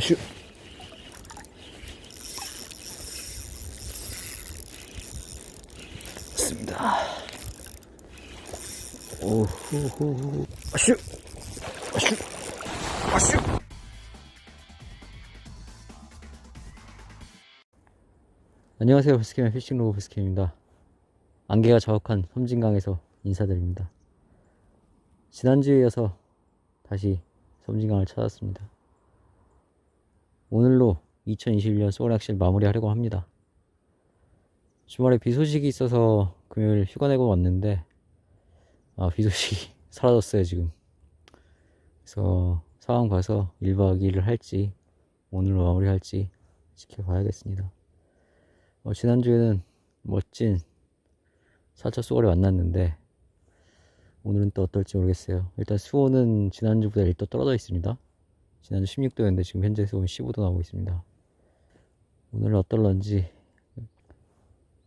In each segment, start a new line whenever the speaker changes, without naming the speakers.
슈. 습니다 오호호. 아슈. 아슈. 아슈. 안녕하세요. 베스캠의 피싱 로고 베스캠입니다. 안개가 자욱한 섬진강에서 인사드립니다. 지난주에 이어서 다시 섬진강을 찾았습니다. 오늘로 2021년 소원낚시를 마무리하려고 합니다. 주말에 비 소식이 있어서 금요일 휴가 내고 왔는데 아, 비 소식이 사라졌어요 지금. 그래서 상황 봐서 1박 2일을 할지 오늘로 마무리할지 지켜봐야겠습니다. 어, 지난주에는 멋진 4차 수월에 만났는데 오늘은 또 어떨지 모르겠어요. 일단 수온은 지난주보다 1도 떨어져 있습니다. 지난주 16도였는데 지금 현재 수온 15도 나오고 있습니다. 오늘은 어떨런지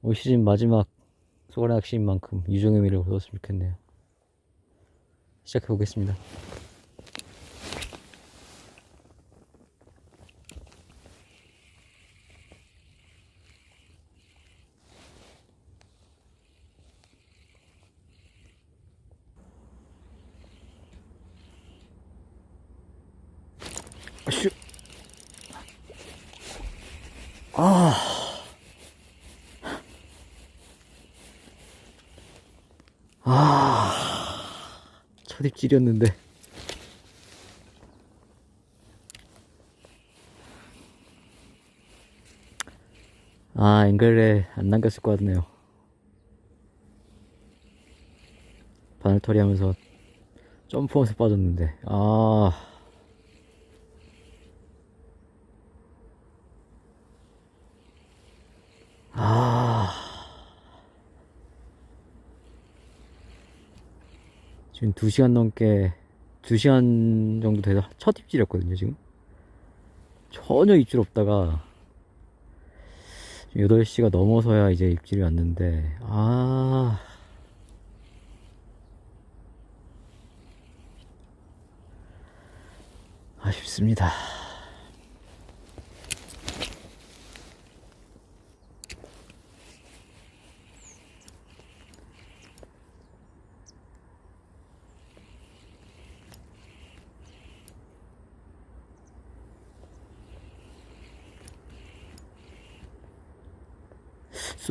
올 시즌 마지막 소가리 낚시인 만큼 유종의 미를 얻었으면 좋겠네요. 시작해 보겠습니다. 아슈. 아. 아. 첫 입질이었는데. 아, 앵글에 안 남겼을 것 같네요. 바늘털이 하면서 점프하면서 빠졌는데. 아. 아. 지금 2시간 넘게, 2시간 정도 돼서 첫 입질이었거든요, 지금. 전혀 입질 없다가, 8시가 넘어서야 이제 입질이 왔는데, 아. 아쉽습니다.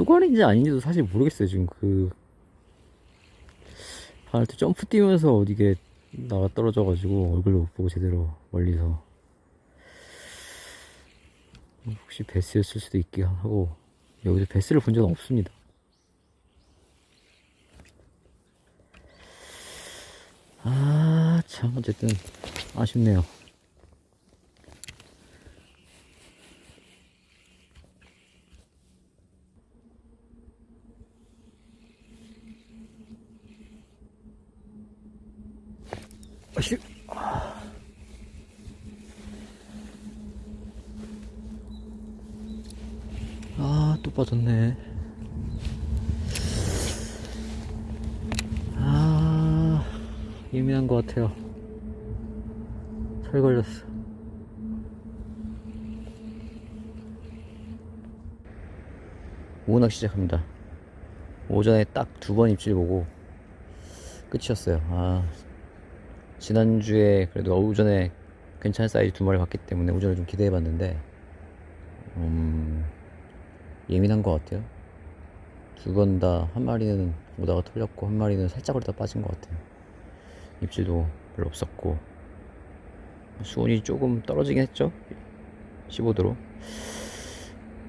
쏘가리인지 아닌지도 사실 모르겠어요 지금 그. 바늘도 점프 뛰면서 어디게 나가 떨어져가지고 얼굴도 못 보고 제대로 멀리서. 혹시 베스였을 수도 있긴 하고 여기서 베스를 본 적은 없습니다. 아 참 어쨌든 아쉽네요 아쉬. 아, 또 빠졌네. 아, 예민한 것 같아요. 살 걸렸어. 오낙 시작합니다. 오전에 딱 두 번 입질 보고 끝이었어요. 아, 지난주에 그래도 오전에 괜찮은 사이즈 두 마리 봤기 때문에 오전에 좀 기대해 봤는데 음, 예민한 것 같아요. 두 번 다 한 마리는 오다가 털렸고 한 마리는 살짝 오다 빠진 것 같아요. 입질도 별로 없었고. 수온이 조금 떨어지긴 했죠? 15도로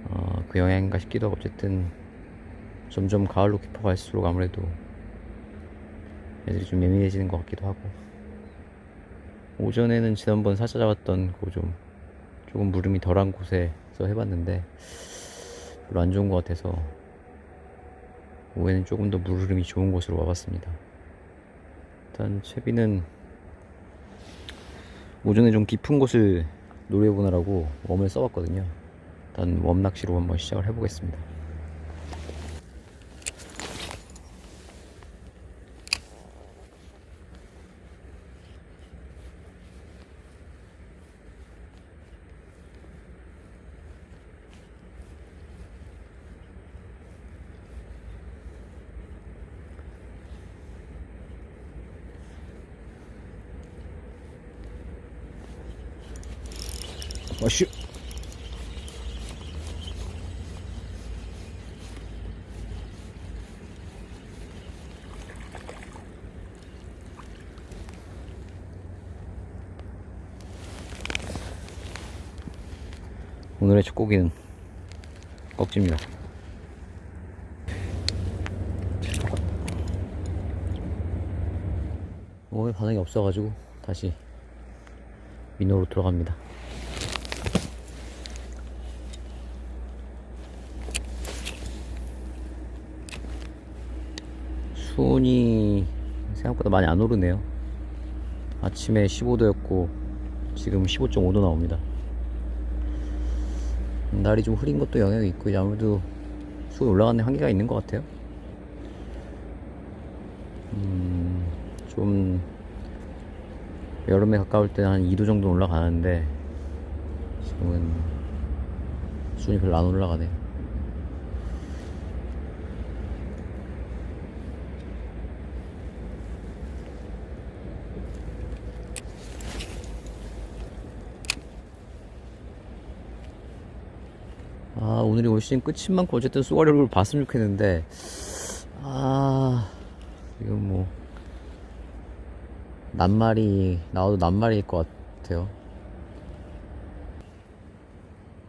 어, 그 영향인가 싶기도 하고 어쨌든 점점 가을로 깊어 갈수록 아무래도 애들이 좀 예민해지는 것 같기도 하고 오전에는 지난번 사자 잡았던 그 좀 조금 물음이 덜한 곳에서 해봤는데 별로 안 좋은 것 같아서 오후에는 조금 더 물음이 좋은 곳으로 와봤습니다. 일단 채비는 오전에 좀 깊은 곳을 노려보느라고 웜을 써봤거든요. 일단 웜 낚시로 한번 시작을 해보겠습니다. 와슈 오늘의 첫 고기는 꺽지입니다. 오늘 반응이 없어가지고 다시 민호로 들어갑니다. 수온이 생각보다 많이 안 오르네요. 아침에 15도였고 지금 15.5도 나옵니다. 날이 좀 흐린 것도 영향이 있고 아무래도 수온이 올라가는 한계가 있는 것 같아요. 음, 좀 여름에 가까울 때는 한 2도 정도 올라가는데 지금은 수온이 별로 안 올라가네요. 아 오늘이 올 시즌 끝인 만큼 어쨌든 쏘가리 얼굴 봤으면 좋겠는데 아 이건 뭐 낱말이 나와도 낱말일 것 같아요.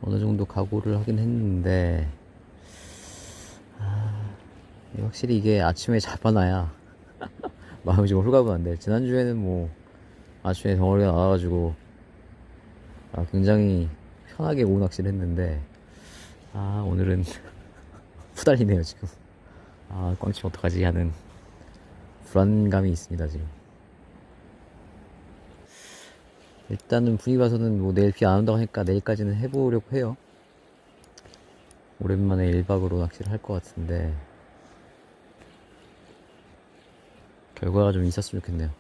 어느 정도 각오를 하긴 했는데 아 확실히 이게 아침에 잡아놔야 마음이 좀 홀가분한데 지난주에는 뭐 아침에 덩어리가 나와가지고 아, 굉장히 편하게 오후 낚시를 했는데 아 오늘은 후달리네요 지금. 아 꽝치면 어떡하지? 하는 불안감이 있습니다 지금. 일단은 분위기 봐서는 뭐 내일 비 안 온다고 하니까 내일까지는 해보려고 해요. 오랜만에 1박으로 낚시를 할 것 같은데 결과가 좀 있었으면 좋겠네요.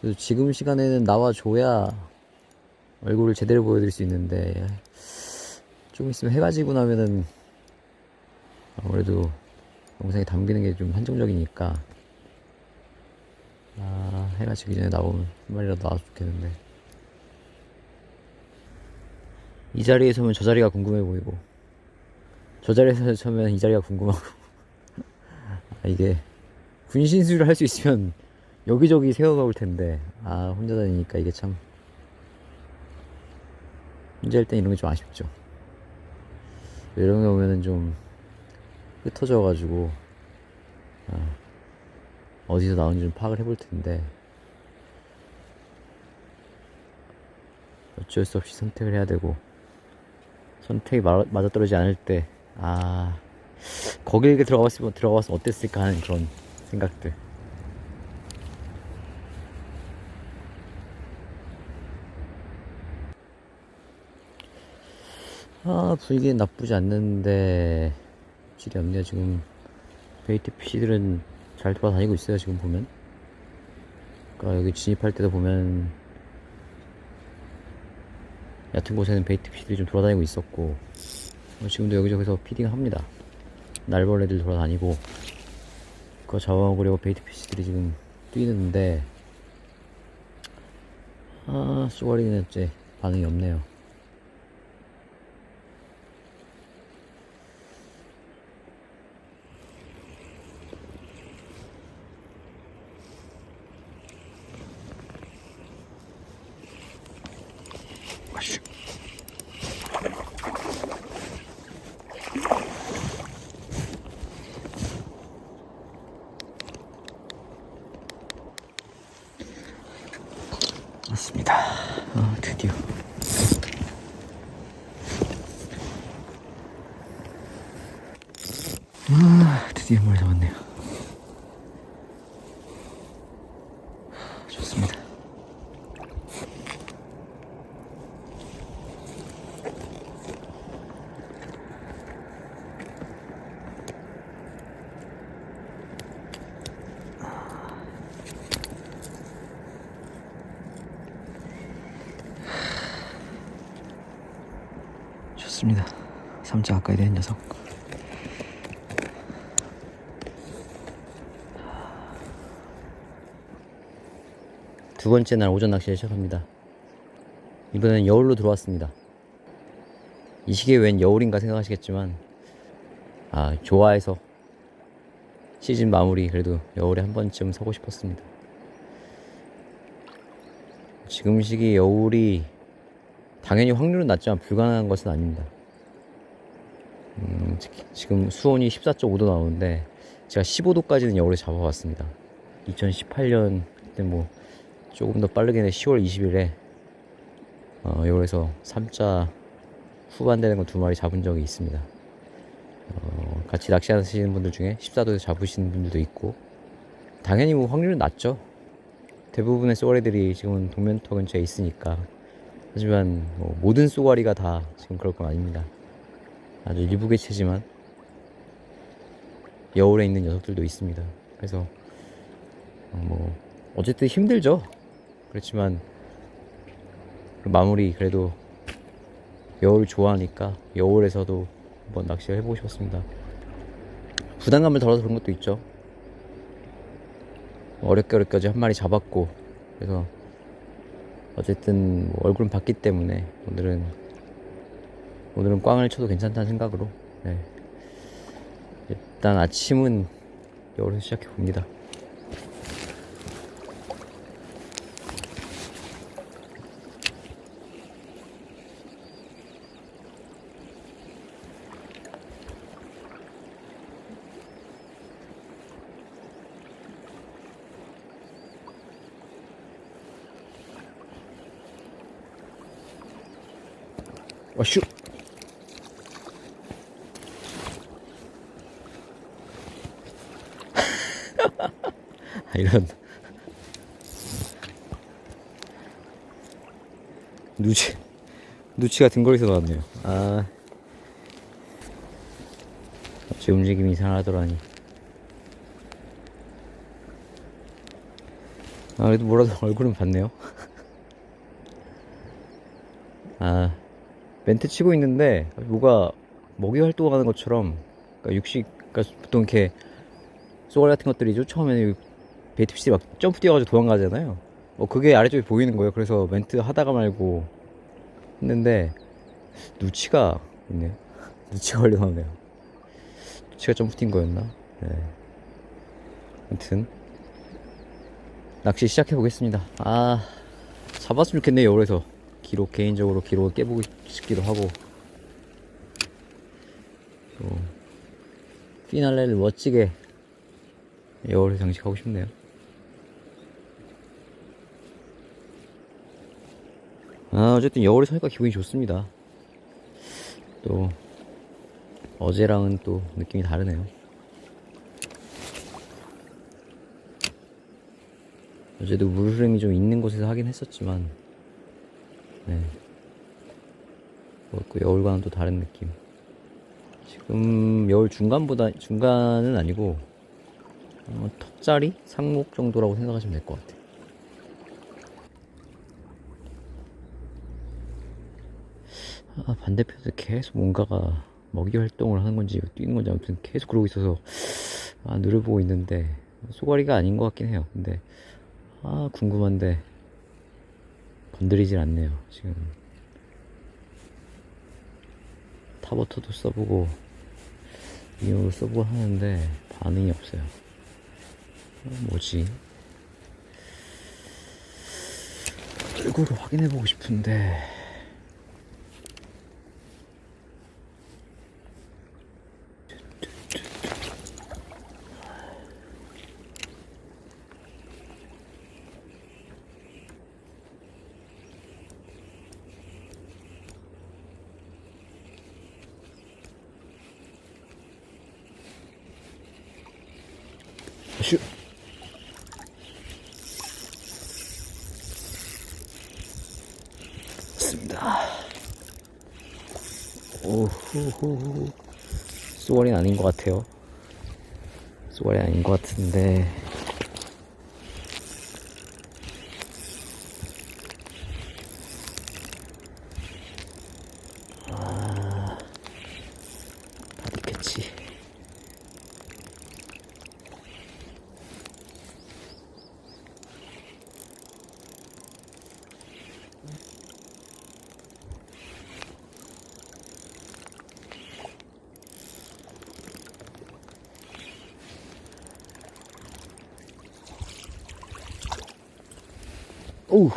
그래도 지금 시간에는 나와줘야 얼굴을 제대로 보여드릴 수 있는데 좀 있으면 해가 지고 나면은 아무래도 영상에 담기는 게 좀 한정적이니까. 아 해가 지기 전에 나오면 한 마리라도 나와서 좋겠는데. 이 자리에 서면 저 자리가 궁금해 보이고. 저 자리에서 서면 이 자리가 궁금하고. 아, 이게 분신술을 할 수 있으면 여기저기 세워가 올 텐데. 아 혼자 다니니까 이게 참. 혼자 할땐 이런 게 좀 아쉽죠. 이런 게 오면은 좀 흩어져가지고 아, 어디서 나온지 좀 파악을 해볼 텐데 어쩔 수 없이 선택을 해야 되고 선택이 마- 맞아떨어지지 않을 때 아 거길 들어갔으면 들어갔으면 어땠을까 하는 그런 생각들. 아 분위기는 나쁘지 않는데. 질이 없네요 지금 베이트 피시들은 잘 돌아다니고 있어요 지금 보면. 그러니까 여기 진입할 때도 보면 얕은 곳에는 베이트 피시들이 좀 돌아다니고 있었고 어, 지금도 여기저기서 피딩을 합니다. 날벌레들 돌아다니고 그거 잡아먹으려고 베이트 피시들이 지금 뛰는데 아 쏘가리는 이제 반응이 없네요 와슈. 맞습니다. 아, 드디어. 아, 드디어 뭘 잡았네요. 좋습니다. 좋습니다. 3자 가까이 된 녀석. 두 번째 날 오전 낚시를 시작합니다. 이번엔 여울로 들어왔습니다. 이 시기에 웬 여울인가 생각하시겠지만, 아, 좋아해서 시즌 마무리 그래도 여울에 한 번쯤 서고 싶었습니다. 지금 시기 여울이 당연히 확률은 낮지만 불가능한 것은 아닙니다. 음, 지- 지금 수온이 14.5도 나오는데 제가 15도까지는 여울에 잡아봤습니다. 2018년 그때 뭐 조금 더 빠르게는 10월 20일에 어, 여울에서 3자 후반 되는 거두 마리 잡은 적이 있습니다. 어, 같이 낚시하시는 분들 중에 14도에서 잡으시는 분들도 있고 당연히 뭐 확률은 낮죠. 대부분의 쏘가리들이 지금은 동면터 근처에 있으니까 하지만 뭐 모든 쏘가리가 다 지금 그럴 건 아닙니다. 아주 일부 개체지만 여울에 있는 녀석들도 있습니다. 그래서 어, 뭐 어쨌든 힘들죠. 그렇지만 그 마무리 그래도 여울 좋아하니까 여울에서도 한번 낚시를 해보고 싶었습니다. 부담감을 덜어서 그런 것도 있죠. 어렵게 어렵게까지 한 마리 잡았고 그래서 어쨌든 뭐 얼굴은 봤기 때문에 오늘은 오늘은 꽝을 쳐도 괜찮다는 생각으로 네. 일단 아침은 여울에서 시작해 봅니다. 와슈. 아, 이런. 누치 누치가 등거리에서 나왔네요. 아. 제 움직임이 이상하더라니. 아 그래도 뭐라도 얼굴은 봤네요 멘트 치고 있는데 뭐가 먹이 활동하는 것처럼 그러니까 육식 그러니까 보통 이렇게 쏘가리 같은 것들이죠. 처음에는 베이트피시 막 점프 뛰어가지고 도망가잖아요. 어 그게 아래쪽에 보이는 거예요. 그래서 멘트 하다가 말고 했는데 누치가 있네. 누치가 걸려 나오네요. 누치가 점프 뛴 거였나? 네. 아무튼 낚시 시작해 보겠습니다. 아 잡았으면 좋겠네요 여울에서 기록 개인적으로 기록을 깨보고 싶기도 하고 또 피날레를 멋지게 여울에 장식하고 싶네요. 아 어쨌든 여울에 서니까 기분이 좋습니다. 또 어제랑은 또 느낌이 다르네요. 어제도 물 흐름이 좀 있는 곳에서 하긴 했었지만 네. 그렇고 여울과는 또 다른 느낌. 지금 여울 중간보다 중간은 아니고 어, 턱자리 상목 정도라고 생각하시면 될 것 같아요. 아, 반대편에서 계속 뭔가가 먹이 활동을 하는 건지 뛰는 건지 아무튼 계속 그러고 있어서 아, 누려보고 있는데 쏘가리가 아닌 것 같긴 해요. 근데 아 궁금한데 건드리질 않네요. 지금 타버터도 써보고 이용으로 써보고 하는데 반응이 없어요. 어, 뭐지? 얼굴을 확인해보고 싶은데 슈 맞습니다. 오호호 쏘가리는 아닌 것 같아요. 쏘가리 아닌 것 같은데 오우.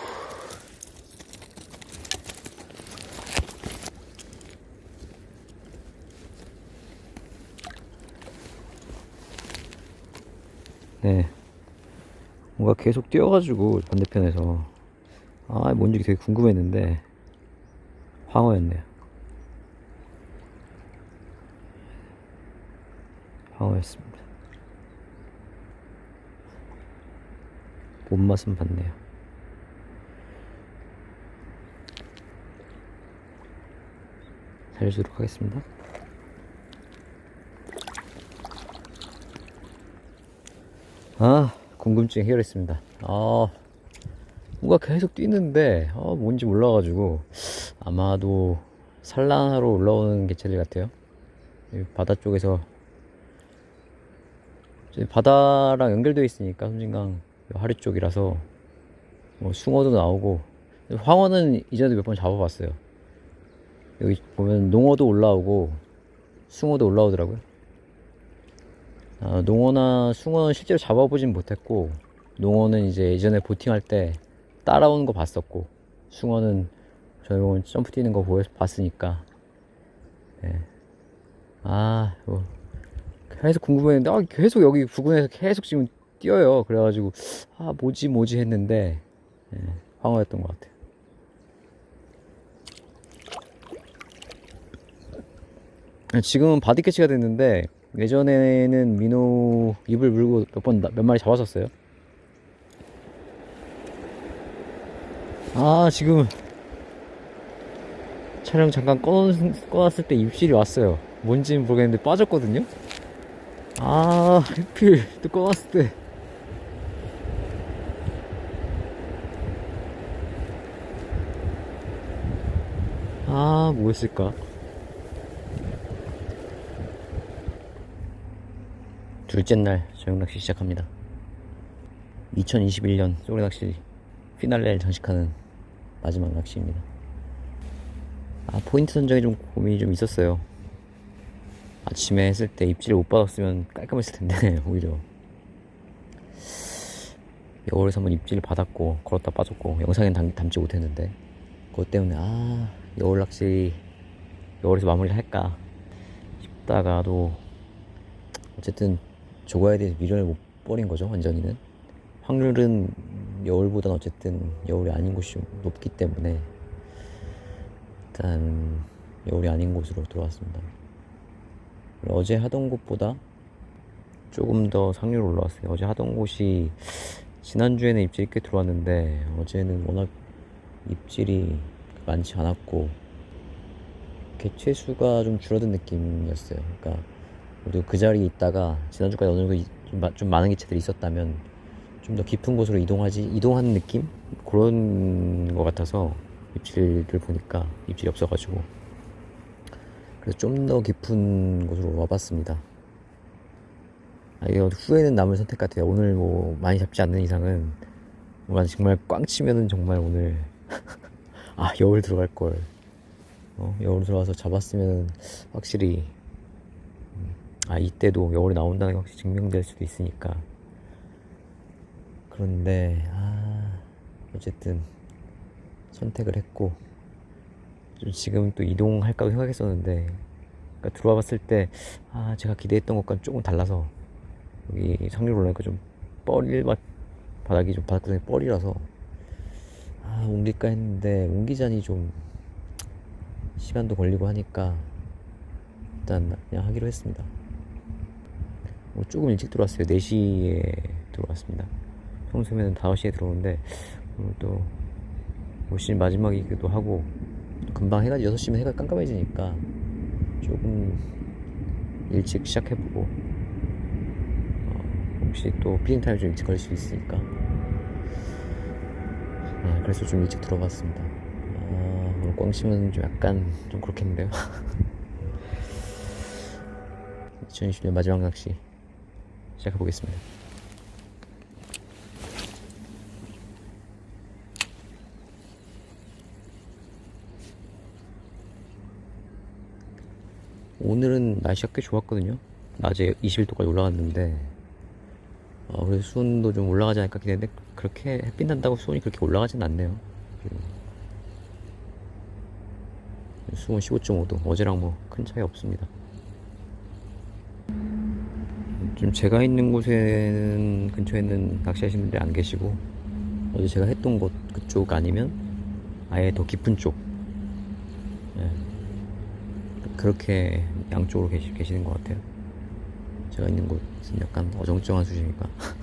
네. 뭔가 계속 뛰어가지고 반대편에서 아 뭔지 되게 궁금했는데 황어였네요. 황어였습니다. 몸맛은 봤네요. 살려주도록 하겠습니다. 아, 궁금증 해결했습니다. 아, 뭔가 계속 뛰는데, 아, 뭔지 몰라가지고, 아마도 산란하러 올라오는 개체들 같아요. 이 바다 쪽에서, 바다랑 연결되어 있으니까, 섬진강 하류 쪽이라서, 뭐, 숭어도 나오고, 황어는 이전에도 몇 번 잡아봤어요. 여기 보면 농어도 올라오고, 숭어도 올라오더라고요. 아, 농어나 숭어는 실제로 잡아보진 못했고 농어는 이제 예전에 보팅할 때 따라오는 거 봤었고 숭어는 저는 점프 뛰는 거 보여 봤으니까 예. 아 이거 계속 궁금했는데 아, 계속 여기 부근에서 계속 지금 뛰어요 그래가지고 아 뭐지 뭐지 했는데 예, 황어였던 것 같아요 지금은 바디 캐치가 됐는데 예전에는 민호 입을 물고 몇 번 몇 마리 잡았었어요. 아 지금 촬영 잠깐 꺼, 꺼놨을 때 입질이 왔어요. 뭔지는 모르겠는데 빠졌거든요. 아 하필 또 꺼놨을 때. 아 뭐였을까? 둘째 날 저녁 낚시 시작합니다. 2021년 쏘리 낚시 피날레를 장식하는 마지막 낚시입니다. 아 포인트 선정에 좀 고민이 좀 있었어요. 아침에 했을 때 입질을 못 받았으면 깔끔했을 텐데 오히려 여울에서 한번 입질을 받았고 걸었다 빠졌고 영상엔 담, 담지 못했는데 그것 때문에 아 여울 낚시 여울에서 마무리를 할까 싶다가도 어쨌든 조과에 대해서 미련을 못 버린 거죠 완전히는. 확률은 여울보다는 어쨌든 여울이 아닌 곳이 좀 높기 때문에 일단 여울이 아닌 곳으로 들어왔습니다. 어제 하던 곳보다 조금 더 상률 올라왔어요. 어제 하던 곳이 지난주에는 입질이 꽤 들어왔는데 어제는 워낙 입질이 많지 않았고 개체 수가 좀 줄어든 느낌이었어요. 그러니까 우리가 그 자리에 있다가 지난주까지 어느 정도 이- 좀, 많은 개체들이 있었다면 좀 더 깊은 곳으로 이동하지 이동하는 느낌 그런 것 같아서 입질을 보니까 입질이 없어가지고 그래서 좀 더 깊은 곳으로 와봤습니다. 아, 이거 후회는 남을 선택 같아요. 오늘 뭐 많이 잡지 않는 이상은 뭔가 정말 꽝 치면은 정말 오늘 아 여울 들어갈 걸 어, 여울 들어와서 잡았으면 확실히 아 이때도 여울이 나온다는 게 확실히 증명될 수도 있으니까 그런데 아 어쨌든 선택을 했고 좀 지금 또 이동할까 생각했었는데 그러니까 들어와 봤을 때 아 제가 기대했던 것과는 조금 달라서 여기 상류 올라니까 좀 뻘일 맛 바닥이 좀 바닥 구성이 뻘이라서 아 옮길까 했는데 옮기자니 좀 시간도 걸리고 하니까 일단 그냥 하기로 했습니다. 뭐 조금 일찍 들어왔어요. 4시에 들어왔습니다. 평소에는 5시에 들어오는데 오늘 또 올시 마지막이기도 하고 금방 해가 6시면 해가 깜깜해지니까 조금 일찍 시작해보고 어, 혹시 또 피딩 타임이 좀 일찍 걸릴 수 있으니까 아, 그래서 좀 일찍 들어봤습니다. 아, 오늘 꽝치면 좀 약간 좀 그렇겠는데요. 2020년 마지막 낚시 시작해 보겠습니다. 오늘은 날씨가 꽤 좋았거든요. 낮에 21도까지 올라갔는데 어, 그래서 수온도 좀 올라가지 않을까 기대했는데 그렇게 햇빛 난다고 수온이 그렇게 올라가진 않네요. 지금. 수온 15.5도 어제랑 뭐 큰 차이 없습니다. 지금 제가 있는 곳에는 근처에는 낚시하시는 분들이 안 계시고 어제 제가 했던 곳 그쪽 아니면 아예 더 깊은 쪽 예. 그렇게 양쪽으로 계시, 계시는 것 같아요. 제가 있는 곳은 약간 어정쩡한 수준이니까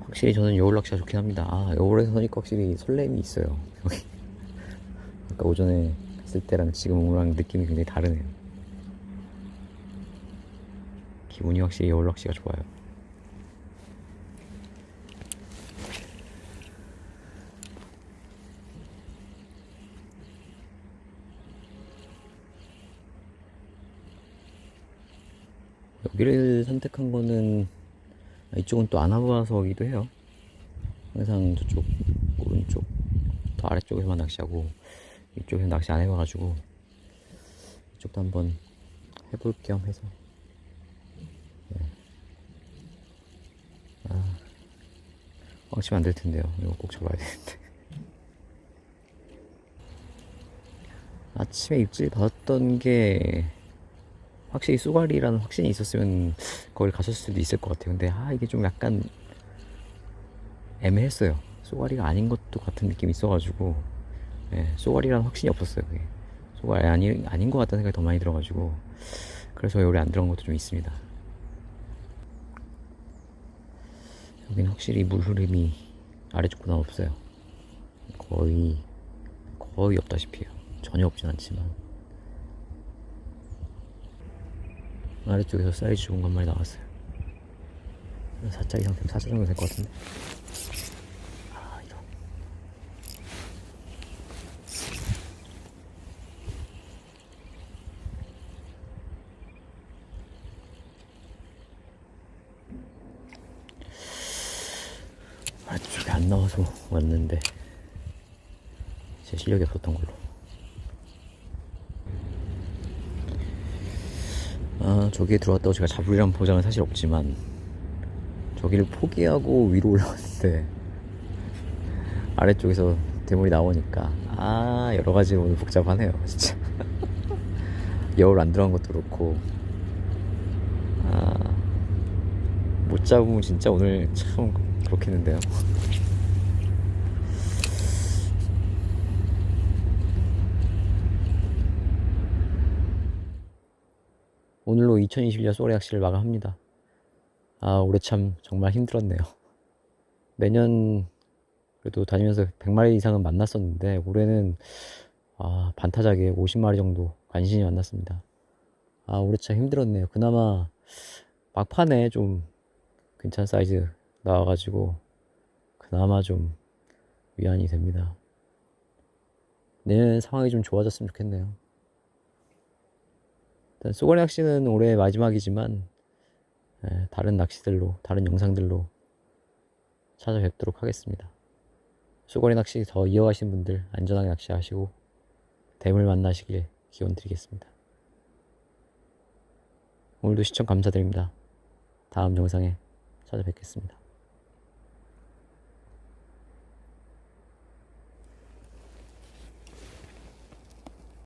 확실히 저는 여울 낚시가 좋긴 합니다. 아 여울에서 서니까 확실히 설렘이 있어요. 아까 오전에 했을 때랑 지금 오랑 느낌이 굉장히 다르네요. 기분이 확실히 낚시가 좋아요. 여기를 선택한 거는 이쪽은 또 안 와봐서기도 해요. 항상 저쪽 오른쪽 더 아래쪽에서만 낚시하고 이쪽에서 낚시 안 해봐가지고 이쪽도 한번 해볼 겸 해서 네. 아 엉치면 안 될 텐데요. 이거 꼭 잡아야 되는데. 아침에 입질 받았던 게 확실히 쏘가리라는 확신이 있었으면 거길 가셨을 수도 있을 것 같아요. 근데 아 이게 좀 약간 애매했어요. 쏘가리가 아닌 것도 같은 느낌이 있어가지고 예, 쏘가리라는 확신이 없었어요. 그게 쏘가리 아니 아닌 것 같다는 생각이 더 많이 들어가지고 그래서 여기 안 들어간 것도 좀 있습니다. 여기는 확실히 물 흐름이 아래쪽보다 없어요. 거의 거의 없다시피 해요. 전혀 없진 않지만 아래쪽에서 사이즈 좋은 것 한 마리 나왔어요. 4짜 이상, 4짜 정도 될 것 같은데. 아, 이런. 나와서 왔는데, 제 실력이 없었던 걸로. 아, 저기에 들어왔다고 제가 잡으리란 보장은 사실 없지만, 저기를 포기하고 위로 올라왔는데, 아래쪽에서 대물이 나오니까, 아, 여러 가지 오늘 복잡하네요, 진짜. 여울 안 들어간 것도 그렇고, 아, 못 잡으면 진짜 오늘 참 그렇겠는데요. 오늘로 2021년 소래 낚시를 마감합니다. 아, 올해 참 정말 힘들었네요. 매년 그래도 다니면서 100마리 이상은 만났었는데 올해는 아, 반타작에 50마리 정도 간신히 만났습니다. 아, 올해 참 힘들었네요. 그나마 막판에 좀 괜찮은 사이즈 나와가지고 그나마 좀 위안이 됩니다. 내년 상황이 좀 좋아졌으면 좋겠네요. 일단 쏘가리 낚시는 올해 마지막이지만 예, 다른 낚시들로 다른 영상들로 찾아뵙도록 하겠습니다. 쏘가리 낚시 더 이어가신 분들 안전하게 낚시하시고 댐을 만나시길 기원 드리겠습니다. 오늘도 시청 감사드립니다. 다음 영상에 찾아뵙겠습니다.